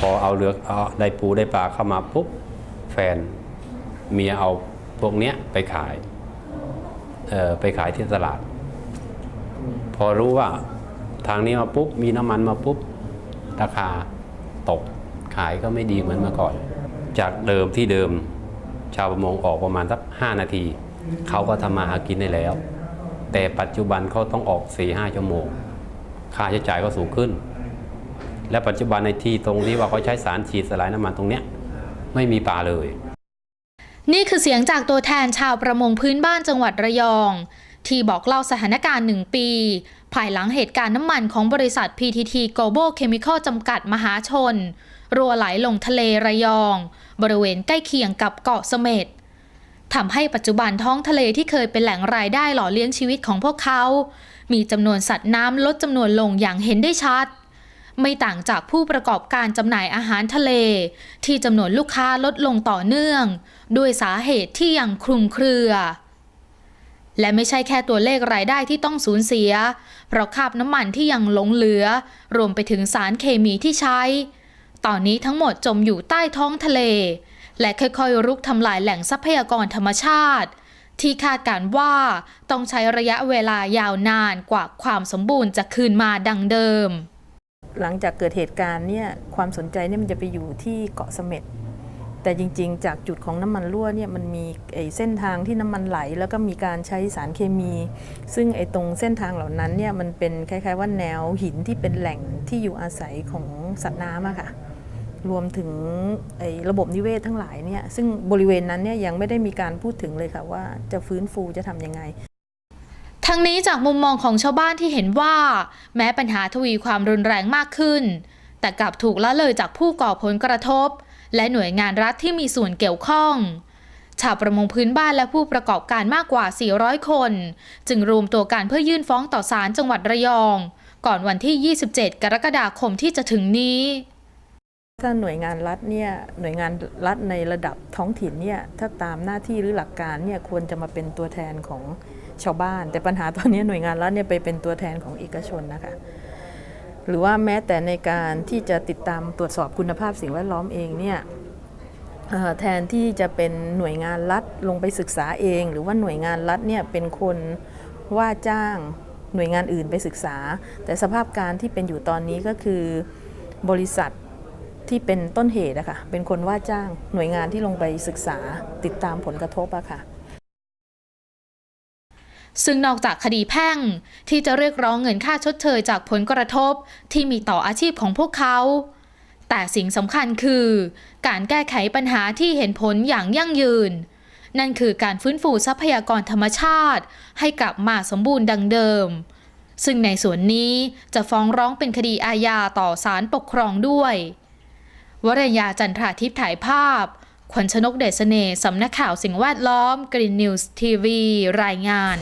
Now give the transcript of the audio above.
พอเอาเรือเอาได้ปูได้ปลาเข้ามาปุ๊บแฟนเมียเอาพวกเนี้ยไปขายไปขายที่ตลาด พอรู้ว่าทางนี้มาปุ๊บมีน้ำมันมาปุ๊บราคาตกขายก็ไม่ดีเหมือนเมื่อก่อน จากเดิมที่เดิมชาวประมงออกประมาณสัก5นาที เขาก็ทำมาหากินได้แล้ว แต่ปัจจุบันเขาต้องออก4-5ชั่วโมง ค่าใช้จ่ายก็สูงขึ้น และปัจจุบันในที่ตรงที่ว่าเขาใช้สารฉีดสลายน้ำมันตรงเนี้ยไม่มีปลาเลย นี่คือเสียงจากตัวแทนชาวประมงพื้นบ้านจังหวัดระยอง ที่บอกเล่าสถานการณ์หนึ่งปี ภายหลังเหตุการณ์น้ำมันของบริษัท PTT Global Chemical จำกัดมหาชน รัวไหลลงทะเลระยอง บริเวณใกล้เคียงกับเกาะเสม็ดทำให้ปัจจุบันท้องทะเลที่เคยเป็นแหล่งรายได้หล่อเลี้ยงชีวิตของพวกเขา มีจำนวนสัตว์น้ำลดจำนวนลงอย่างเห็นได้ชัด ไม่ต่างจากผู้ประกอบการจำหน่ายอาหารทะเล ที่จำนวนลูกค้าลดลงต่อเนื่อง ด้วยสาเหตุที่ยังคลุมเครือ และไม่ใช่แค่ตัวเลขรายได้ที่ต้องสูญเสีย เพราะคาบน้ำมันที่ยังหลงเหลือ รวมไปถึงสารเคมีที่ใช้ ตอนนี้ทั้งหมดจมอยู่ใต้ท้องทะเล และค่อยๆรุกทำลายแหล่งทรัพยากรธรรมชาติที่คาดการว่าต้องใช้ระยะเวลายาวนานกว่าความสมบูรณ์จะคืนมาดังเดิม หลังจากเกิดเหตุการณ์เนี่ยความสนใจเนี่ยมันจะไปอยู่ที่เกาะเสม็ดแต่จริงๆ จากจุดของน้ำมันรั่วเนี่ยมันมีไอ้เส้นทางที่น้ำมันไหล แล้วก็มีการใช้สารเคมี ซึ่งไอ้ตรงเส้นทางเหล่านั้นเนี่ยมันเป็นคล้าย ๆ ว่าแนวหินที่เป็นแหล่งที่อยู่อาศัยของสัตว์น้ำอะค่ะรวมถึงไอ้ระบบนิเวศทั้งหลายเนี่ยซึ่งบริเวณนั้นเนี่ยยังไม่ได้มีการพูดถึงเลยค่ะว่าจะฟื้นฟูจะทำยังไง ทั้งนี้จากมุมมองของชาวบ้านที่เห็นว่า แม้ปัญหาทวีความรุนแรงมากขึ้น แต่กลับถูกละเลยจากผู้ก่อผลกระทบ และหน่วยงานรัฐที่มีส่วนเกี่ยวข้อง ชาวประมงพื้นบ้านและผู้ประกอบการมากกว่า 400 คน จึงรวมตัวกันเพื่อยื่นฟ้องต่อศาลจังหวัดระยอง ก่อนวันที่ 27 กรกฎาคมที่จะถึงนี้ ถ้าหน่วยงานรัฐเนี่ยหน่วยงานรัฐในระดับท้องถิ่นเนี่ยถ้าตามหน้าที่หรือหลักการเนี่ยควรจะมาเป็นตัวแทนของชาวบ้าน แต่ปัญหาตอนนี้หน่วยงานรัฐเนี่ยไปเป็นตัวแทนของเอกชนนะคะหรือว่าแม้แต่ในการที่จะติดตามตรวจสอบคุณภาพสิ่งแวดล้อมเองเนี่ยแทนที่จะเป็นหน่วยงานรัฐลงไปศึกษาเอง หรือว่าหน่วยงานรัฐเนี่ยเป็นคนว่าจ้างหน่วยงานอื่นไปศึกษา แต่สภาพการที่เป็นอยู่ตอนนี้ก็คือบริษัท ที่เป็นต้นเหตุอะค่ะเป็นคนว่าจ้างหน่วยงานที่ลงไปศึกษาติดตามผลกระทบอะค่ะซึ่งนอกจากคดีแพ่งที่จะเรียกร้องเงินค่าชดเชยจากผลกระทบที่มีต่ออาชีพของพวกเขา แต่สิ่งสำคัญคือ การแก้ไขปัญหาที่เห็นผลอย่างยั่งยืน นั่นคือการฟื้นฟูทรัพยากรธรรมชาติ ให้กลับมาสมบูรณ์ดังเดิม ซึ่งในส่วนนี้จะฟ้องร้องเป็นคดีอาญาต่อศาลปกครองด้วย วรยาจันทราทิพย์ถ่ายภาพ ขวัญชนกเดชเน่สำนักข่าวสิ่งแวดล้อมกรีนนิวส์ทีวีรายงาน